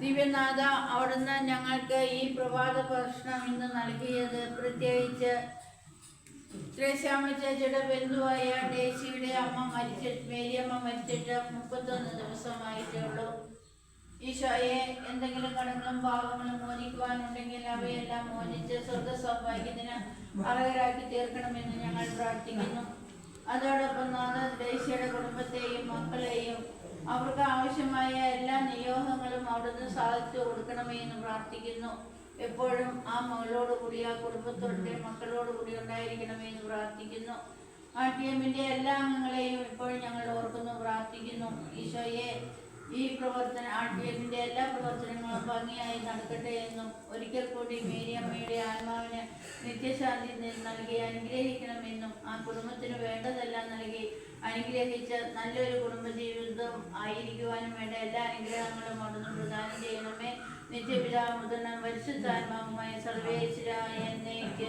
ദിവ്യനാഥ അവിടുന്ന് ഞങ്ങൾക്ക് ഈ പ്രഭാത ഭക്ഷണം ഇന്ന് നൽകിയത് പ്രത്യേകിച്ച് ത്രേശ്യാമ ബന്ധുവായ ഡേസിയുടെ അമ്മ മരിച്ചിട്ട് മേരിയമ്മ മരിച്ചിട്ട് മുപ്പത്തൊന്ന് ദിവസമായിട്ടേ ഉള്ളൂ ഈശോയെ എന്തെങ്കിലും കടങ്ങളും പാപങ്ങളും മോചിക്കുവാനുണ്ടെങ്കിൽ അവയെല്ലാം മോചിച്ച് സ്വർഗ സൗഭാഗ്യത്തിന് അർഹരാക്കി തീർക്കണമെന്ന് ഞങ്ങൾ പ്രാർത്ഥിക്കുന്നു. അതോടൊപ്പം നാഥ ദേശീയയുടെ കുടുംബത്തെയും മക്കളെയും അവർക്ക് ആവശ്യമായ എല്ലാ നിയോഗങ്ങളും അവിടുന്ന് സാധിച്ചു കൊടുക്കണമേ എന്ന് പ്രാർത്ഥിക്കുന്നു. എപ്പോഴും ആ മകളോട് കൂടി ആ കുടുംബത്തോടെ മക്കളോട് കൂടി ഉണ്ടായിരിക്കണമേ എന്ന് പ്രാർത്ഥിക്കുന്നു. ആ ടീമിന്റെ എല്ലാ അംഗങ്ങളെയും ഇപ്പോഴും ഞങ്ങൾ ഓർക്കുന്നു പ്രാർത്ഥിക്കുന്നു. ഈശോയെ ഈ പ്രവർത്തന ആ ടീമിന്റെ എല്ലാ പ്രവർത്തനങ്ങളും ഭംഗിയായി നടക്കട്ടെ എന്നും ഒരിക്കൽ കൂടി മേരിയമ്മയുടെ ആത്മാവിന് നിത്യശാന്തി നൽകി അനുഗ്രഹിക്കണമെന്നും ആ കുടുംബത്തിന് വേണ്ടതെല്ലാം നൽകി അനുഗ്രഹിച്ച നല്ലൊരു കുടുംബജീവിതം ആയിരിക്കുവാനും വേണ്ട എല്ലാ അനുഗ്രഹങ്ങളും അവിടുന്ന് പ്രദാനം ചെയ്യണമേ. നിത്യപിതാ മുതിർന്ന വരിശുദ്ധാത്മാവുമായി സർവേശ്വരായ എന്നേക്ക്.